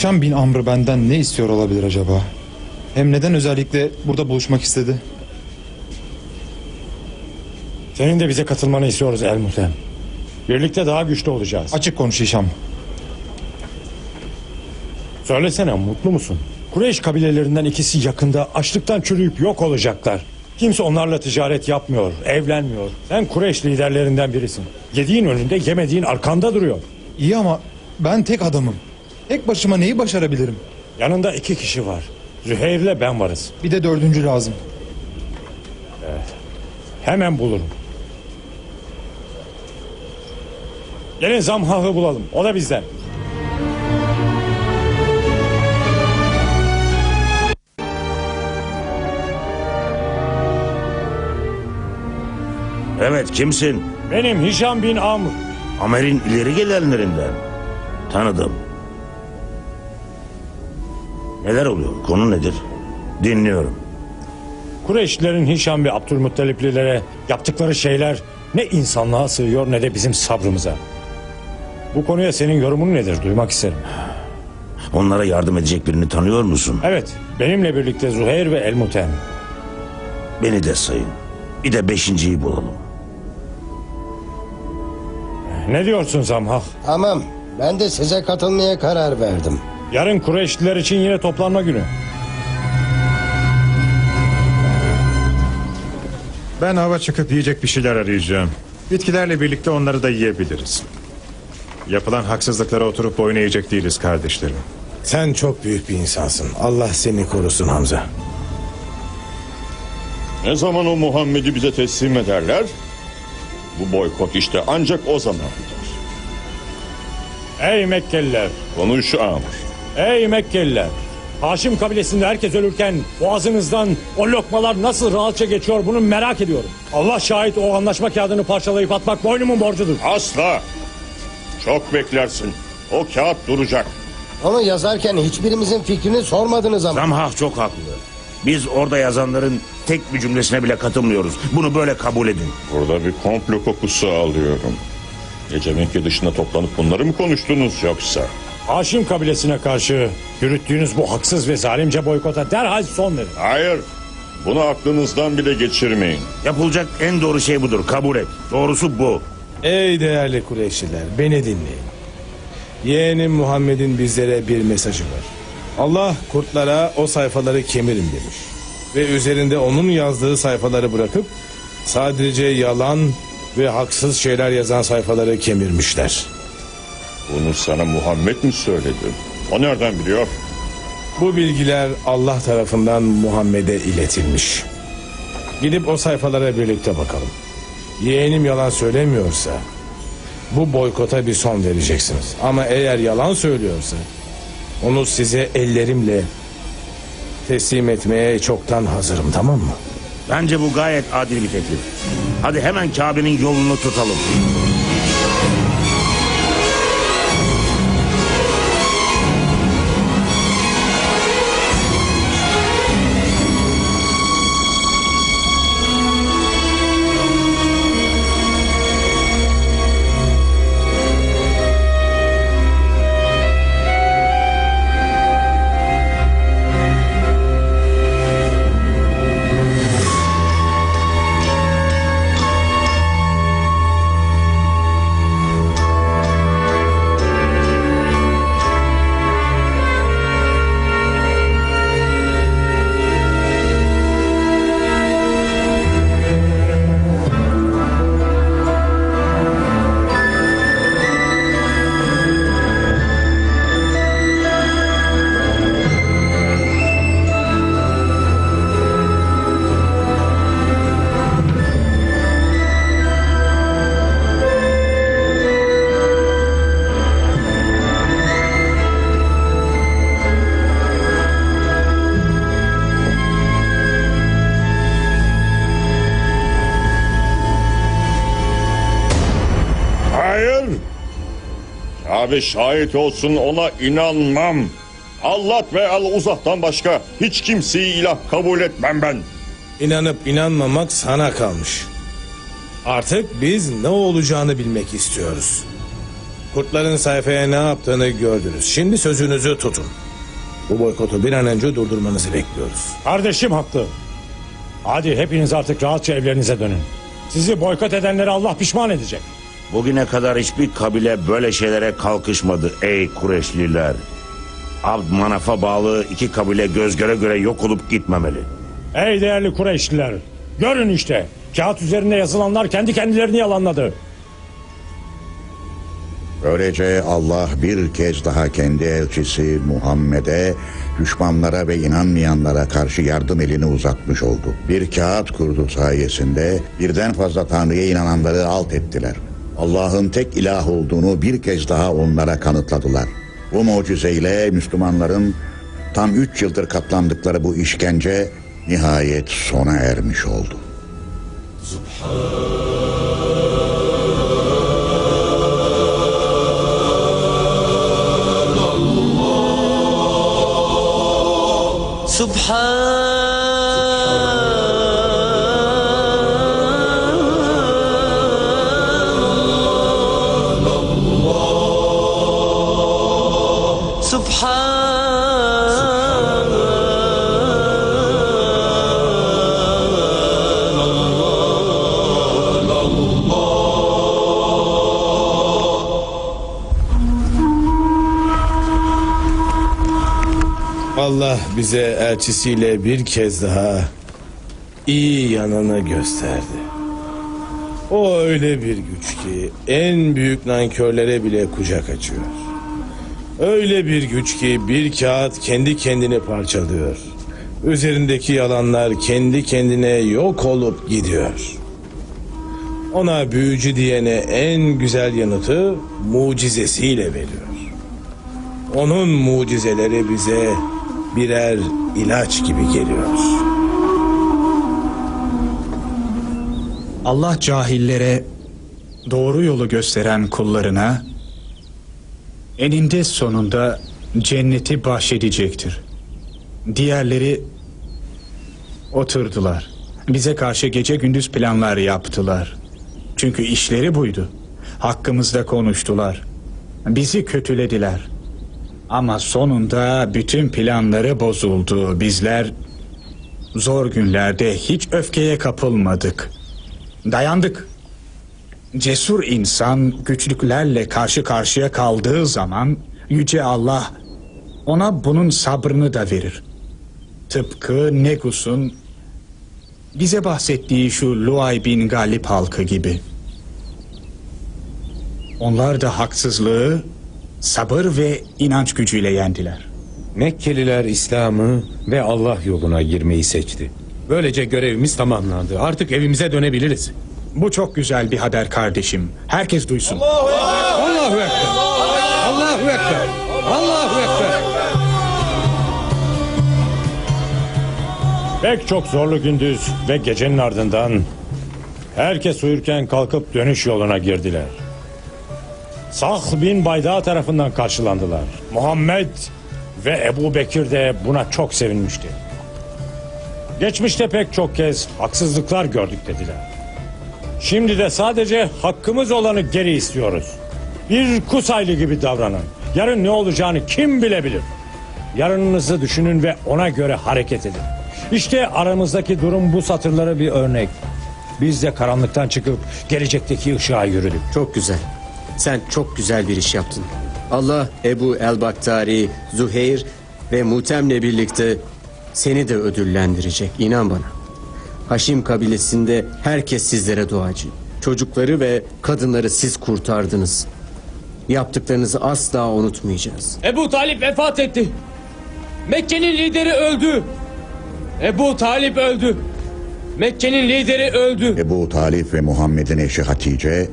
Hişam bin Amr benden ne istiyor olabilir acaba? Hem neden özellikle burada buluşmak istedi? Senin de bize katılmanı istiyoruz El Muhtem. Birlikte daha güçlü olacağız. Açık konuş Hişam. Söylesene mutlu musun? Kureyş kabilelerinden ikisi yakında açlıktan çürüyüp yok olacaklar. Kimse onlarla ticaret yapmıyor, evlenmiyor. Sen Kureyş liderlerinden birisin. Yediğin önünde, yemediğin arkanda duruyor. İyi ama ben tek adamım. Tek başıma neyi başarabilirim? Yanında iki kişi var. Züheyr'le ben varız. Bir de dördüncü lazım. Hemen bulurum. Gelin Zamhah'ı bulalım. O da bizden. Evet kimsin? Benim Hişam bin Amr. Amer'in ileri gelenlerinden. Tanıdım. Neler oluyor? Konu nedir? Dinliyorum. Kureyşlilerin Hişam ve Abdülmuttaliplilere yaptıkları şeyler ne insanlığa sığıyor ne de bizim sabrımıza. Bu konuya senin yorumun nedir? Duymak isterim. Onlara yardım edecek birini tanıyor musun? Evet, benimle birlikte Zuheyr ve Elmuten. Beni de sayın. Bir de beşinciyi bulalım. Ne diyorsun Zamhah? Tamam. Ben de size katılmaya karar verdim. Yarın Kureyşliler için yine toplanma günü. Ben hava çıkıp yiyecek bir şeyler arayacağım. Bitkilerle birlikte onları da yiyebiliriz. Yapılan haksızlıklara oturup boyun eğecek değiliz kardeşlerim. Sen çok büyük bir insansın. Allah seni korusun Hamza. Ne zaman o Muhammed'i bize teslim ederler? Bu boykot işte ancak o zaman biter. Ey Mekkeliler, Konuş Amr. Ey Mekkeliler. Haşim kabilesinde herkes ölürken boğazınızdan o lokmalar nasıl rahatça geçiyor bunu merak ediyorum. Allah şahit o anlaşma kağıdını parçalayıp atmak boynumun borcudur. Asla. Çok beklersin. O kağıt duracak. Onu yazarken hiçbirimizin fikrini sormadınız ama. Zamhah çok haklı. Biz orada yazanların tek bir cümlesine bile katılmıyoruz. Bunu böyle kabul edin. Burada bir komplo kokusu alıyorum. Gece Mekke dışında toplanıp bunları mı konuştunuz yoksa? Haşim kabilesine karşı yürüttüğünüz bu haksız ve zalimce boykota derhal son verin. Hayır. Bunu aklınızdan bile geçirmeyin. Yapılacak en doğru şey budur. Kabul et. Doğrusu bu. Ey değerli Kureyşliler beni dinleyin. Yeğenim Muhammed'in bizlere bir mesajı var. Allah kurtlara o sayfaları kemirin demiş. Ve üzerinde onun yazdığı sayfaları bırakıp sadece yalan ve haksız şeyler yazan sayfaları kemirmişler. Bunu sana Muhammed mi söyledi? O nereden biliyor? Bu bilgiler Allah tarafından Muhammed'e iletilmiş. Gidip o sayfalara birlikte bakalım. Yeğenim yalan söylemiyorsa bu boykota bir son vereceksiniz. Ama eğer yalan söylüyorsa onu size ellerimle teslim etmeye çoktan hazırım tamam mı? Bence bu gayet adil bir teklif. Hadi hemen Kabe'nin yolunu tutalım. Kabe şahit olsun ona inanmam. Allah ve al uzaktan başka hiç kimseyi ilah kabul etmem ben. İnanıp inanmamak sana kalmış. Artık biz ne olacağını bilmek istiyoruz. Kurtların sayfaya ne yaptığını gördünüz. Şimdi sözünüzü tutun. Bu boykotu bir an önce durdurmanızı bekliyoruz. Kardeşim haklı. Hadi hepiniz artık rahatça evlerinize dönün. Sizi boykot edenleri Allah pişman edecek. Bugüne kadar hiçbir kabile böyle şeylere kalkışmadı ey Kureşliler. Abd Manaf'a bağlı iki kabile göz göre göre yok olup gitmemeli. Ey değerli Kureyşliler. Görün işte. Kağıt üzerinde yazılanlar kendi kendilerini yalanladı. Böylece Allah bir kez daha kendi elçisi Muhammed'e düşmanlara ve inanmayanlara karşı yardım elini uzatmış oldu. Bir kağıt kurdu sayesinde birden fazla Tanrı'ya inananları alt ettiler. Allah'ın tek ilah olduğunu bir kez daha onlara kanıtladılar. Bu mucizeyle Müslümanların tam üç yıldır katlandıkları bu işkence nihayet sona ermiş oldu. Allah bize elçisiyle bir kez daha iyi yanını gösterdi. O öyle bir güç ki en büyük nankörlere bile kucak açıyor. Öyle bir güç ki bir kağıt kendi kendini parçalıyor. Üzerindeki yalanlar kendi kendine yok olup gidiyor. Ona büyücü diyene en güzel yanıtı mucizesiyle veriyor. Onun mucizeleri bize birer ilaç gibi geliyor. Allah cahillere doğru yolu gösteren kullarına eninde sonunda cenneti bahşedecektir. Diğerleri oturdular. Bize karşı gece gündüz planlar yaptılar. Çünkü işleri buydu. Hakkımızda konuştular. Bizi kötülediler. Ama sonunda bütün planları bozuldu. Bizler zor günlerde hiç öfkeye kapılmadık. Dayandık. Cesur insan güçlüklerle karşı karşıya kaldığı zaman yüce Allah ona bunun sabrını da verir. Tıpkı Negus'un bize bahsettiği şu Luay bin Galip halkı gibi. Onlar da haksızlığı sabır ve inanç gücüyle yendiler. Mekkeliler İslam'ı ve Allah yoluna girmeyi seçti. Böylece görevimiz tamamlandı. Artık evimize dönebiliriz. Bu çok güzel bir haber kardeşim. Herkes duysun. Allahu Ekber! Allahu Ekber! Allahu Ekber! Pek çok zorlu gündüz ve gecenin ardından herkes uyurken kalkıp dönüş yoluna girdiler. Sah bin Bayda tarafından karşılandılar. Muhammed ve Ebu Bekir de buna çok sevinmişti. Geçmişte pek çok kez haksızlıklar gördük dediler. Şimdi de sadece hakkımız olanı geri istiyoruz. Bir Kusaylı gibi davranın. Yarın ne olacağını kim bilebilir? Yarınınızı düşünün ve ona göre hareket edin. İşte aramızdaki durum bu satırları bir örnek. Biz de karanlıktan çıkıp gelecekteki ışığa yürüdük. Çok güzel. Sen çok güzel bir iş yaptın. Allah Ebu El-Baktari, Zuheyr ve Mutem'le birlikte seni de ödüllendirecek. İnan bana. Haşim kabilesinde herkes sizlere duacı. Çocukları ve kadınları siz kurtardınız. Yaptıklarınızı asla unutmayacağız. Ebu Talip vefat etti. Mekke'nin lideri öldü. Ebu Talip öldü. Mekke'nin lideri öldü. Ebu Talip ve Muhammed'in eşi Hatice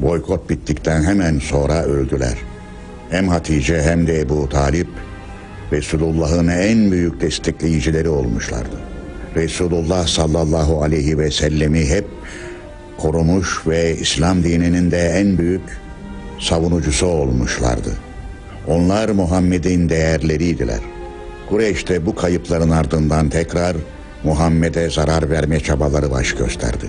boykot bittikten hemen sonra öldüler. Hem Hatice hem de Ebu Talip Resulullah'ın en büyük destekleyicileri olmuşlardı. Resulullah sallallahu aleyhi ve sellemi hep korumuş ve İslam dininin de en büyük savunucusu olmuşlardı. Onlar Muhammed'in değerleriydiler. Kureyş de bu kayıpların ardından tekrar Muhammed'e zarar verme çabaları baş gösterdi.